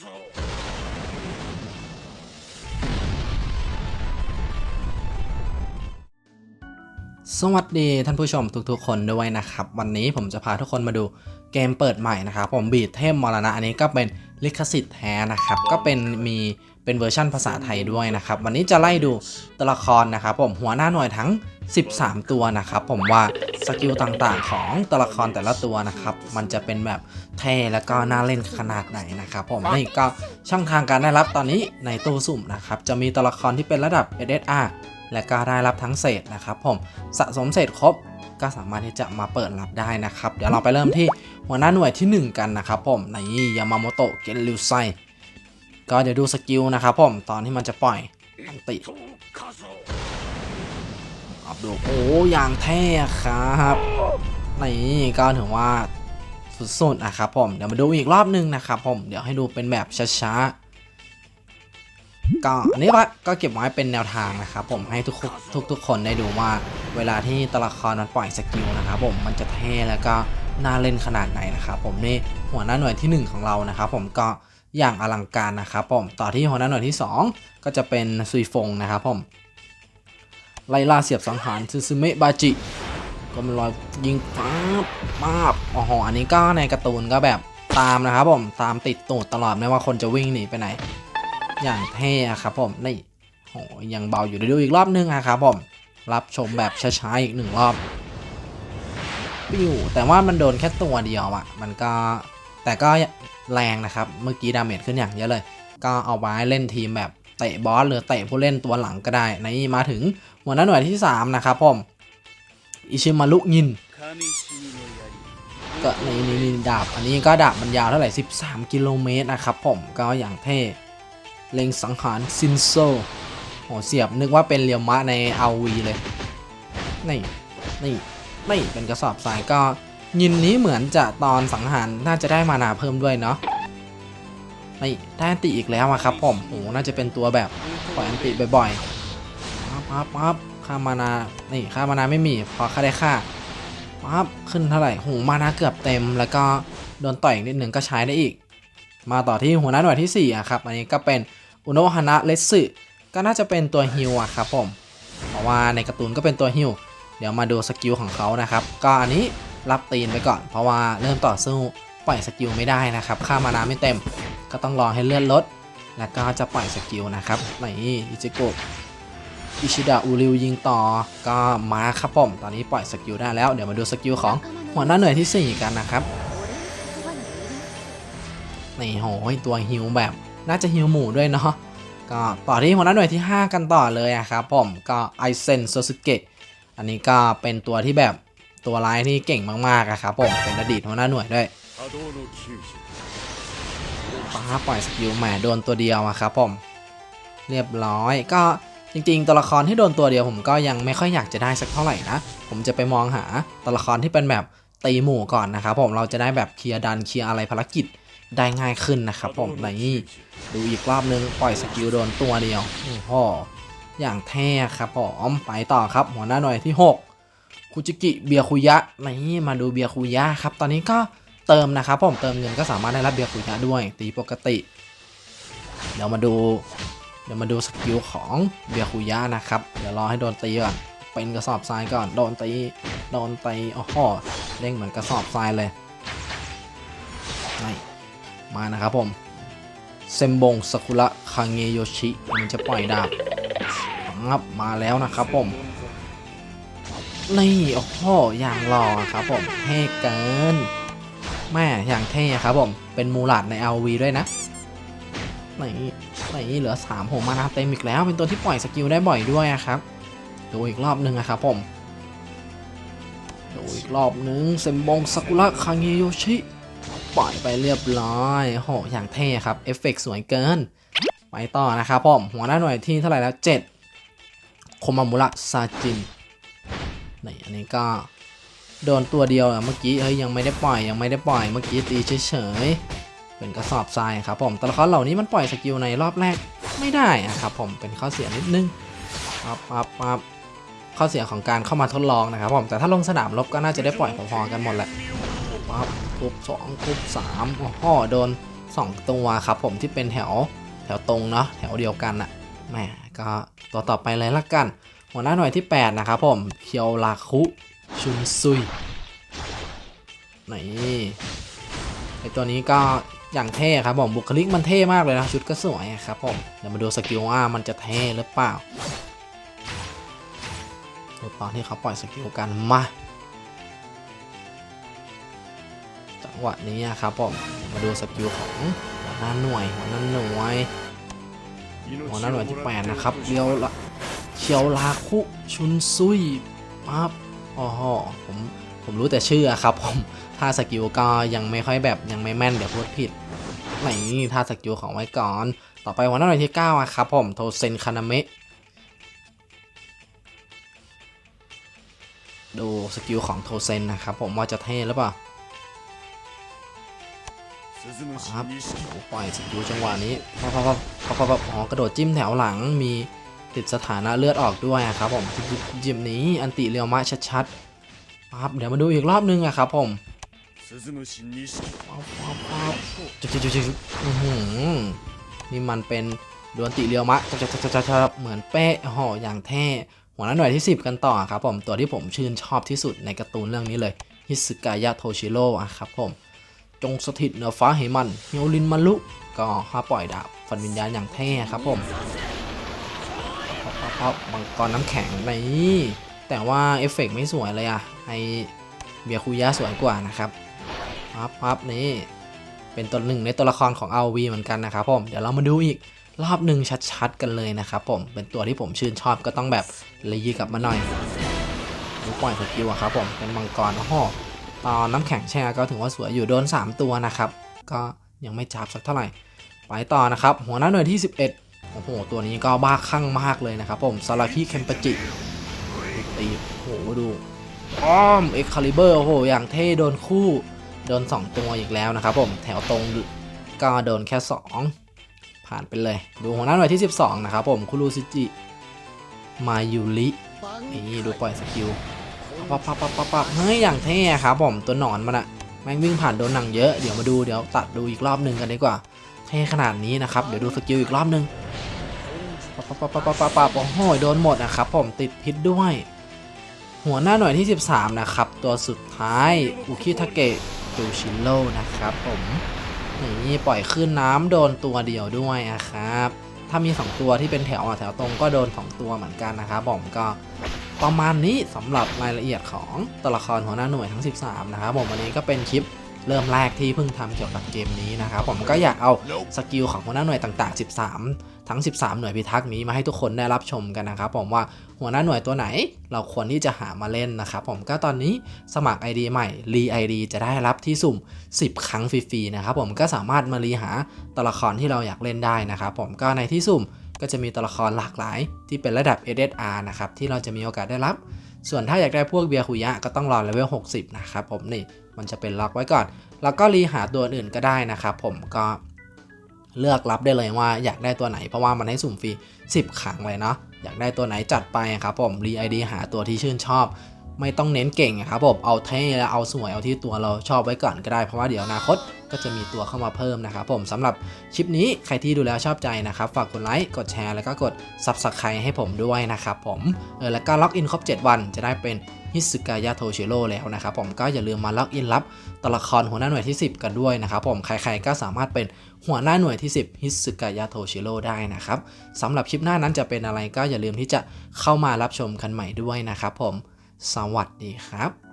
สวัสดีท่านผู้ชมทุกๆ คนด้วยนะครับ วันนี้ผมจะพาทุกคนมาดูเกมเปิดใหม่นะครับ ผมบีดเทมมรณะอันนี้ก็เป็นลิขสิทธิ์แท้นะครับ ก็เป็นมี เป็นเวอร์ชั่นภาษาไทยด้วยนะครับ วันนี้จะไล่ดูตัวละครนะครับผมหัวหน้าหน่วยทั้ง 13 ตัวนะครับ ผมว่าสกิลต่างๆ ของตัวละครแต่ละตัวนะครับ มันจะเป็นแบบเท่แล้วก็น่าเล่นขนาดไหนนะครับ ผมนี่ก็ช่องทางการได้รับตอนนี้ในตู้สุ่มนะครับ จะมีตัวละครที่เป็นระดับ SSR และก็ได้รับทั้งเศษนะครับ ผมสะสมเศษครบก็สามารถที่จะมาเปิดรับได้นะครับ เดี๋ยวเราไปเริ่มที่หัวหน้าหน่วยที่ 1 กันนะครับ ผมในยามาโมโตะเกนริวไซ ก็เดี๋ยวดูสกิลนะครับผมตอนที่มันจะปล่อยอันติอับดูโอ้อย่างเท่ครับนี่ก็ถือว่าสุดๆนะครับผมเดี๋ยวมาดูอีกรอบนึงนะครับผมเดี๋ยวให้ดูเป็นแบบช้าๆก็อันนี้ก็ก็เก็บไว้เป็นแนวทางนะครับผมให้ทุกทุกทุกคนได้ดูว่าเวลาที่ตัวละครมันปล่อยสกิลนะครับผมมันจะเท่แล้วก็น่าเล่นขนาดไหนนะครับผมนี่หัวหน้าหน่วยทีหนึ่1 ของเรานะครับผมก็ อย่างอลังการนะครับผมต่อที่หัวหน้าหน่วยที่ 2 ก็จะเป็นซุยฟงนะครับผมไล่ล่าเสียบสังหารซึซึเมะบาจิก็มันลอยยิงป๊าบป๊าบอ๋ออันนี้ก็ในการ์ตูนก็แบบตามนะครับผมตามติดตูดตลอดไม่ว่าคนจะวิ่งหนีไปไหน อย่างเท่ครับผมนี่โอ้ยังเบาอยู่เดี๋ยวดูอีกรอบนึงอะครับผมรับชมแบบช้าๆอีกหนึ่งรอบปิ้วแต่ว่ามันโดนแค่ตัวเดียวอะมันก็แต่ก็ แรงนะครับ เมื่อกี้ดาเมจขึ้นอย่างเยอะเลย ก็เอาไว้เล่นทีมแบบเตะบอสหรือเตะผู้เล่นตัวหลังก็ได้ในมาถึงหัวหน้าหน่วยที่ 3 นะครับผม อิชิมารุยิน ก็ในนี่นี่ดาบ อันนี้ก็ดาบมันยาวเท่าไหร่ 13 กิโลเมตรนะครับผมก็อย่างเท่เล็งสังหารซินโซโหเสียบนึกว่าเป็นเรียวมะในอาวีเลย นี่ นี่ นี่ เป็นกระสอบทรายก็ ยินนี้เหมือนจะตอนสังหารน่าจะได้มานาเพิ่มด้วยเนาะนี่ได้อันติอีกแล้วอะครับผมโหน่าจะเป็นตัวแบบปล่อยอันติบ่อยๆปั๊บปั๊บปั๊บค่ามานา นี่ค่ามานาไม่มี พอค่าได้ค่าปั๊บขึ้นเท่าไหร่โหมานาเกือบเต็ม แล้วก็โดนต่อยอีกนิดหนึ่งก็ใช้ได้อีก มาต่อที่หัวหน้าหน่วยที่4อะครับ อันนี้ก็เป็นอุโนะฮานะเลสสึก็น่าจะเป็นตัวฮิวอะครับผม เพราะว่าในการ์ตูนก็เป็นตัวฮิว เดี๋ยวมาดูสกิลของเขานะครับ ก็อันนี้ รับตีนไปก่อน เพราะว่าเริ่มต่อสู้ปล่อยสกิลไม่ได้นะครับค่ามานาไม่เต็ม ก็ต้องรอให้เลื่อนลด แล้วก็จะปล่อยสกิลนะครับนี่อิจิโกะอิชิดะอูริวยิงต่อก็มาครับผมตอนนี้ปล่อยสกิลได้แล้ว เดี๋ยวมาดูสกิลของหัวหน้าหน่วยที่ 4 กันนะครับนี่โหยตัวฮิวแบบน่าจะฮิวหมู่ด้วยเนาะก็ต่อที่หัวหน้าหน่วยที่ 5 กันต่อเลยอะครับผมก็ไอเซนโซสึเกะอันนี้ก็เป็นตัวที่แบบ ตัวร้ายที่เก่งมากๆอะครับผมเป็นอดีตหัวหน้าหน่วยด้วยป้าปล่อยสกิลแหมโดนตัวเดียวอะครับผม เรียบร้อยก็จริงๆ ตัวละครที่โดนตัวเดียวผมก็ยังไม่ค่อยอยากจะได้สักเท่าไหร่นะ ผมจะไปมองหาตัวละครที่เป็นแบบตีหมู่ก่อนนะครับผมเราจะได้แบบเคลียร์ดันเคลียร์อะไรภารกิจได้ง่ายขึ้นนะครับผมนี่ดูอีกรอบนึงปล่อยสกิลโดนตัวเดียวโอ้โหอย่างแท้ครับผมไปต่อครับหัวหน้าหน่วยที่ 6 คุจิกิเบียคุยะนี่มาดูเบียคุยะครับ ตอนนี้ก็เติมนะครับผมเติมเงินก็สามารถได้รับเบียคุยะด้วย ตีปกติ เดี๋ยวมาดู เดี๋ยวมาดูสกิลของเบียคุยะนะครับ เดี๋ยวรอให้โดนตีก่อนเป็นกระสอบทรายก่อนโดนตีโดนตีโอ้โหเด้งเหมือนกระสอบทรายเลยนี่มานะครับผมเซมบงสกุระคังเงโยชิมันจะปล่อยดาบครับมาแล้วนะครับผม นี่โอ้โหอย่างหล่อครับผมเท่เกินแม่อย่างเท่ครับผมเป็นมูลาดใน LV ด้วยนะนี่นี่เหลือ3ผมมานาเต็มอีกแล้ว เป็นตัวที่ปล่อยสกิลได้บ่อยด้วยครับดูอีกรอบหนึ่งอะครับผมดูอีกรอบหนึ่งเซมบงสกุระคังเงโยชิปล่อยไปเรียบร้อยโหอย่างเท่ครับเอฟเฟกต์สวยเกินไปต่อนะครับผมหัวหน้าหน่วยที่เท่าไหร่แล้ว 7 โคมามุระซาจิน นี่อันนี้ก็โดนตัวเดียวอะเมื่อกี้เฮ้ยยังไม่ได้ปล่อยยังไม่ได้ปล่อยเมื่อกี้ตีเฉยๆเป็นกระสอบทรายครับผมแต่ละครเหล่านี้มันปล่อยสกิลในรอบแรกไม่ได้อะครับผมเป็นข้อเสียนิดนึงปั๊บปั๊บปั๊บข้อเสียของการเข้ามาทดลองนะครับผมแต่ถ้าลงสนามรบก็น่าจะได้ปล่อยพอๆกันหมดแหละปั๊บทุบสองทุบสามโอ้โหโดน2ตัวครับผมที่เป็นแถวแถวตรงเนาะแถวเดียวกันอะแหมก็ตัวต่อไปเลยละกัน หัวหน้าหน่วยที่ 8 นะครับผมเคียวลาคุชุนซุยนี่ไอตัวนี้ก็อย่างเท่ครับผมบุคลิกมันเท่มากเลยนะชุดก็สวยครับผมเดี๋ยวมาดูสกิลว่ามันจะเท่หรือเปล่าดูตอนที่เขาปล่อยสกิลกันมาจังหวะนี้ครับผมมาดูสกิลของหัวหน้าหน่วยหัวหน้าหน่วยหัวหน้าหน่วยที่8นะครับเรียวละ เชียวลาคุชุนซุยปั๊บอ๋อผมผมรู้แต่ชื่ออะครับผมถ้าสกิลก็ยังไม่ค่อยแบบยังไม่แม่นเดี๋ยวพูดผิดไหนถ้าสกิลของไว้ก่อน ต่อไปหัวหน้าหน่วยที่9อะครับผมโทเซนคานาเมะดูสกิลของโทเซนนะครับผมว่าจะเท่หรือเปล่าครับโอ้ปล่อยสกิลจังหวะนี้ปั๊บปั๊บปั๊บปั๊บปั๊บอ๋อกระโดดจิ้มแถวหลังมี ติดสถานะเลือดออกด้วยอะครับผมจิมนี้อันติเรียวมะชัดๆปั๊บเดี๋ยวมาดูอีกรอบนึงอะครับผมจุ๊บจุ๊บจุ๊บนี่มันเป็นดวนติเรียวมะจับจับจับเหมือนเป๊ะโอ้โหอย่างเท่หัวหน้าหน่วยที่ 10 กันต่อครับผมตัวที่ผมชื่นชอบที่สุดในการ์ตูนเรื่องนี้เลยฮิสึกายะโทชิโร่อะครับผมจงสถิตเหนือฟ้าเหมันเฮียวลินมารุก็ข้าปล่อยดาบฟันวิญญาณอย่างเท่ครับผม ปั๊บปั๊บปั๊บมังกรน้ำแข็งนี่แต่ว่าเอฟเฟกต์ไม่สวยเลยอะไอเบียคุยะสวยกว่านะครับปั๊บปับนี่เป็นตัวหนึ่งในตัวละครของ RV เหมือนกันนะครับผมเดี๋ยวเรามาดูอีกรอบหนึ่งชัดๆกันเลยนะครับผมเป็นตัวที่ผมชื่นชอบก็ต้องแบบรีกลับมาหน่อยดูปล่อยสกิลอะครับผมเป็นมังกรโอ้โหตอนน้ำแข็งแช่ก็ถือว่าสวยอยู่โดน 3 ตัวนะครับ ก็ยังไม่จับสักเท่าไหร่ไปต่อนะครับ หัวหน้าหน่วยที่ 11 โอ้โห ตัวนี้ก็บ้าคลั่งมากเลยนะครับผมซาราคิเคมปจิตีโอ้โหดูอ้อมเอ็กคาลิเบอร์โอ้โหอย่างเท่โดนคู่ โดน 2 ตัวอีกแล้วนะครับผมแถวตรงก็โดนแค่ 2 ผ่านไปเลย ดูหัวหน้าหน่วยที่ 12 นะครับผมคุรุซิจิ มายุรินี่ดูปล่อยสกิลปับปับปับปับปับเฮ้ยอย่างเท่ครับผมตัวหนอนมันอะแม่งวิ่งผ่านโดนหนังเยอะเดี๋ยวมาดูเดี๋ยวตัดดูอีกรอบหนึ่งกันดีกว่าเท่ขนาดนี้นะครับ เดี๋ยวดูสกิลอีกรอบหนึ่ง ปับปับปับปับปับปับโอ้โหโดนหมดนะครับผมติดพิษด้วย หัวหน้าหน่วยที่ 13 นะครับ ตัวสุดท้ายอุคิทาเกะจูชิโร่นะครับผมนี่ปล่อยขึ้นน้ำโดนตัวเดียวด้วยนะครับ ถ้ามี 2 ตัวที่เป็นแถวอะแถวตรงก็โดน 2 ตัวเหมือนกันนะครับผมก็ประมาณนี้สำหรับรายละเอียดของตัวละครหัวหน้าหน่วยทั้ง 13 นะครับผมวันนี้ก็เป็นคลิปเริ่มแรกที่เพิ่งทำเกี่ยวกับเกมนี้นะครับผมก็อยากเอาสกิลของหัวหน้าหน่วยต่าง ๆ 13 ทั้ง 13 หน่วยพิทักษ์นี้มาให้ทุกคนได้รับชมกันนะครับผมว่าหัวหน้าหน่วยตัวไหน เราควรที่จะหามาเล่นนะครับผมก็ตอนนี้สมัคร ID ใหม่รีไอดีจะได้รับที่สุ่ม 10 ครั้งฟรีๆนะครับผมก็สามารถมารีหาตัวละครที่เราอยากเล่นได้นะครับผมก็ในที่สุ่มก็จะมีตัวละครหลากหลาย ที่เป็นระดับ SSR นะครับที่เราจะมีโอกาสได้รับ ส่วนถ้าอยากได้พวกเบียคุยะก็ต้องรอเลเวล 60 นะครับผมนี่มันจะเป็นล็อกไว้ก่อน แล้วก็รีหาตัวอื่นก็ได้นะครับผมก็ เลือกรับได้เลยว่าอยากได้ตัวไหนเพราะว่ามันให้สุ่มฟรี 10 ครั้งเลยเนาะอยากได้ตัวไหนจัดไปครับผมรีไอดีหาตัวที่ชื่นชอบ ไม่ต้องเน้นเก่งอะครับผมเอาเท่และเอาสวยเอาที่ตัวเราชอบไว้ก่อนก็ได้เพราะว่าเดี๋ยวอนาคตก็จะมีตัวเข้ามาเพิ่มนะครับผมสำหรับคลิปนี้ใครที่ดูแล้วชอบใจนะครับฝากกดไลค์กดแชร์แล้วก็กด Subscribe ให้ผมด้วยนะครับผมเออแล้วก็ล็อกอินครบ 7 วันจะได้เป็นฮิสึกายะโทชิโร่แล้วนะครับผมก็อย่าลืมมาล็อกอินรับตัวละครหัวหน้าหน่วยที่ 10 กันด้วยนะครับผมใครๆก็สามารถเป็นหัวหน้าหน่วยที่ 10ฮิสึกายะโทชิโร่ได้นะครับสำหรับคลิปหน้านั้นจะเป็นอะไรก็อย่าลืมที่จะเข้ามารับชมกันใหม่ด้วยนะครับผม สวัสดีครับ